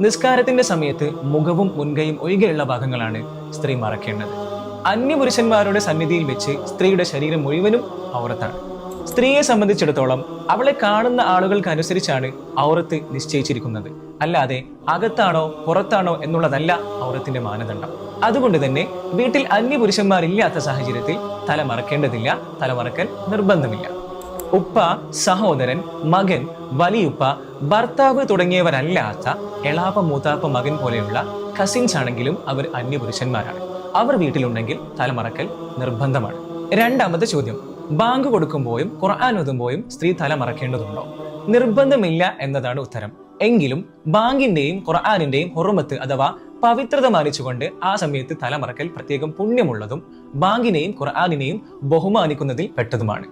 നിസ്കാരത്തിന്റെ സമയത്ത് മുഖവും മുൻകൈയും ഒഴികെയുള്ള ഭാഗങ്ങളാണ് സ്ത്രീ മറക്കേണ്ടത്. അന്യപുരുഷന്മാരുടെ സന്നിധിയിൽ വെച്ച് സ്ത്രീയുടെ ശരീരം മുഴുവനും ഔറത്താണ്. സ്ത്രീയെ സംബന്ധിച്ചിടത്തോളം അവളെ കാണുന്ന ആളുകൾക്ക് അനുസരിച്ചാണ് ഔറത്ത് നിശ്ചയിച്ചിരിക്കുന്നത്. അല്ലാതെ അകത്താണോ പുറത്താണോ എന്നുള്ളതല്ല ഔറത്തിന്റെ മാനദണ്ഡം. അതുകൊണ്ട് തന്നെ വീട്ടിൽ അന്യപുരുഷന്മാരില്ലാത്ത സാഹചര്യത്തിൽ തല മറക്കേണ്ടതില്ല തല മറക്കൽ നിർബന്ധമില്ല. ഉപ്പ സഹോദരൻ മകൻ വലിയുപ്പ ഭർത്താവ് തുടങ്ങിയവരല്ലാത്ത എളാപ്പ മൂത്താപ്പ മകൻ പോലെയുള്ള കസിൻസ് ആണെങ്കിലും അവർ അന്യപുരുഷന്മാരാണ്. അവർ വീട്ടിലുണ്ടെങ്കിൽ തലമറക്കൽ നിർബന്ധമാണ്. രണ്ടാമത്തെ ചോദ്യം. ബാങ്ക് കൊടുക്കുമ്പോഴും ഖുർആൻ ഓതുമ്പോഴും സ്ത്രീ തല മറക്കേണ്ടതുണ്ടോ നിർബന്ധമില്ല എന്നതാണ് ഉത്തരം. എങ്കിലും ബാങ്കിന്റെയും ഖുർആാനിന്റെയും ഹുറുമത്ത് അഥവാ പവിത്രത മാനിച്ചുകൊണ്ട് ആ സമയത്ത് തലമറക്കൽ പ്രത്യേകം പുണ്യമുള്ളതും ബാങ്കിനെയും ഖുർആാനിനെയും ബഹുമാനിക്കുന്നതിൽ പെട്ടതുമാണ്.